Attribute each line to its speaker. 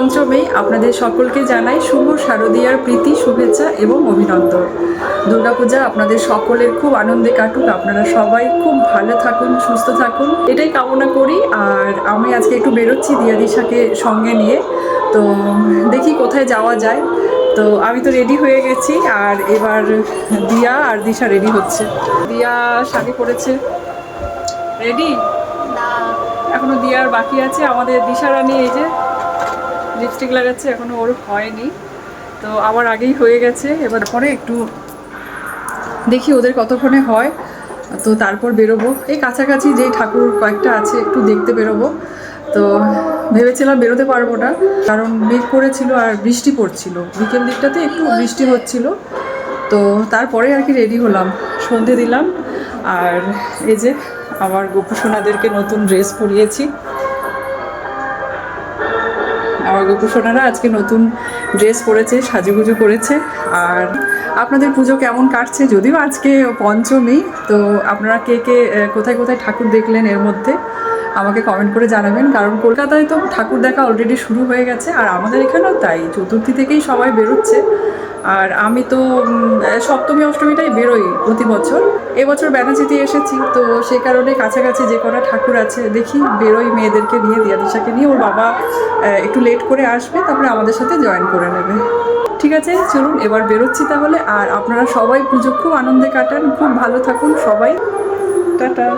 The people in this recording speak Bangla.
Speaker 1: পঞ্চমী আপনাদের সকলকে জানাই শুভ শারদীয়ার প্রীতি শুভেচ্ছা এবং অভিনন্দন। দুর্গাপূজা আপনাদের সকলের খুব আনন্দে কাটুক। আপনারা সবাই খুব ভালো থাকুন সুস্থ থাকুন। এটাই কামনা করি। আর আমি আজকে একটু বেরোচ্ছি দিয়া দিশাকে সঙ্গে নিয়ে। তো দেখি কোথায় যাওয়া যায়। তো আমি তো রেডি হয়ে গেছি। আর এবার দিয়া আর দিশা রেডি হচ্ছে। দিয়া শাড়ি পরেছে। রেডি এখনও দিয়ার বাকি আছে। আমাদের দিশারানি এই যে লিপস্টিক লাগাচ্ছে, এখনও ওর হয়নি। তো আমার আগেই হয়ে গেছে, এবার পরে একটু দেখি ওদের কতক্ষণে হয়। তো তারপর বেরোবো। এই কাছাকাছি যে ঠাকুর কয়েকটা আছে, একটু দেখতে বেরোবো। তো ভেবেছিলাম বেরোতে পারব না, কারণ মেঘ করেছিল আর বৃষ্টি পড়ছিল। বিকেল দিকটাতে একটু বৃষ্টি হচ্ছিল। তো তারপরে আর কি রেডি হলাম। সন্ধে দিলাম, আর এই যে আমার গোপুসোনাদেরকে নতুন ড্রেস পরিয়েছি। আমার আজকে নতুন ড্রেস পরেছে, সাজুগুজু করেছে। আর আপনাদের পুজো কেমন কাটছে? যদিও আজকে পঞ্চমী, তো আপনারা কে কে কোথায় কোথায় ঠাকুর দেখলেন এর মধ্যে আমাকে কমেন্ট করে জানাবেন। কারণ কলকাতায় তো ঠাকুর দেখা অলরেডি শুরু হয়ে গেছে, আর আমাদের এখানেও তাই। চতুর্থী থেকেই সবাই বেরোচ্ছে। আর আমি তো সপ্তমী, অষ্টমীটাই বেরোই প্রতি বছর। এবছর ব্যানাচিতে এসেছি, তো সে কারণে কাছাকাছি যে কটা ঠাকুর আছে, দেখি বেরোই মেয়েদেরকে নিয়ে দিয়াদিশাকে নিয়ে। ওর বাবা একটু লেট করে আসবে, তারপরে আমাদের সাথে জয়েন করে নেবে। ঠিক আছে, চলুন এবার বেরোচ্ছি তাহলে। আর আপনারা সবাই পুজো খুব আনন্দে কাটান, খুব ভালো থাকুন সবাই। টাটা।